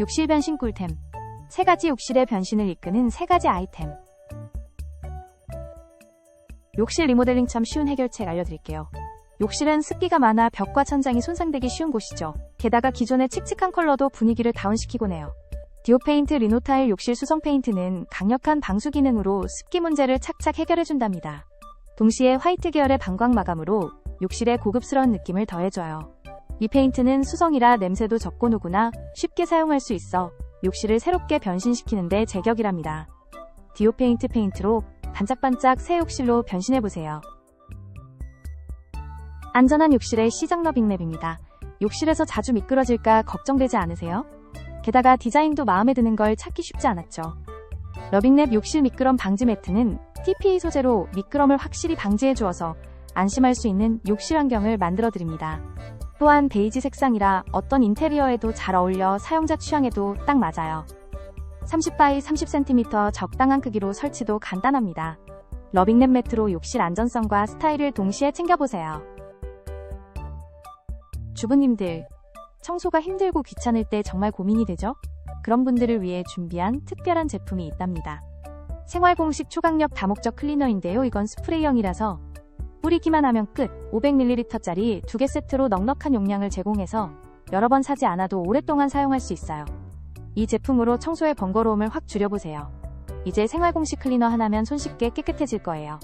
욕실 변신 꿀템. 세 가지 욕실의 변신을 이끄는 세 가지 아이템. 욕실 리모델링 참 쉬운 해결책 알려드릴게요. 욕실은 습기가 많아 벽과 천장이 손상되기 쉬운 곳이죠. 게다가 기존의 칙칙한 컬러도 분위기를 다운시키곤 해요. 디오페인트 리노타일 욕실 수성 페인트는 강력한 방수 기능으로 습기 문제를 착착 해결해준답니다. 동시에 화이트 계열의 방광 마감으로 욕실에 고급스러운 느낌을 더해줘요. 이 페인트는 수성이라 냄새도 적고 누구나 쉽게 사용할 수 있어 욕실을 새롭게 변신시키는데 제격이랍니다. 디오 페인트 페인트로 반짝반짝 새 욕실로 변신해보세요. 안전한 욕실의 시작 러빙랩입니다. 욕실에서 자주 미끄러질까 걱정되지 않으세요? 게다가 디자인도 마음에 드는 걸 찾기 쉽지 않았죠. 러빙랩 욕실 미끄럼 방지 매트는 TPE 소재로 미끄럼을 확실히 방지해 주어서 안심할 수 있는 욕실 환경을 만들어 드립니다. 또한 베이지 색상이라 어떤 인테리어에도 잘 어울려 사용자 취향에도 딱 맞아요. 30바이 30cm 적당한 크기로 설치도 간단합니다. 러빙랩 매트로 욕실 안전성과 스타일을 동시에 챙겨보세요. 주부님들, 청소가 힘들고 귀찮을 때 정말 고민이 되죠? 그런 분들을 위해 준비한 특별한 제품이 있답니다. 생활 공식 초강력 다목적 클리너인데요. 이건 스프레이형이라서 뿌리기만 하면 끝. 500ml짜리 두개 세트로 넉넉한 용량을 제공해서 여러 번 사지 않아도 오랫동안 사용할 수 있어요. 이 제품으로 청소의 번거로움을 확 줄여보세요. 이제 생활 공식 클리너 하나면 손쉽게 깨끗해질 거예요.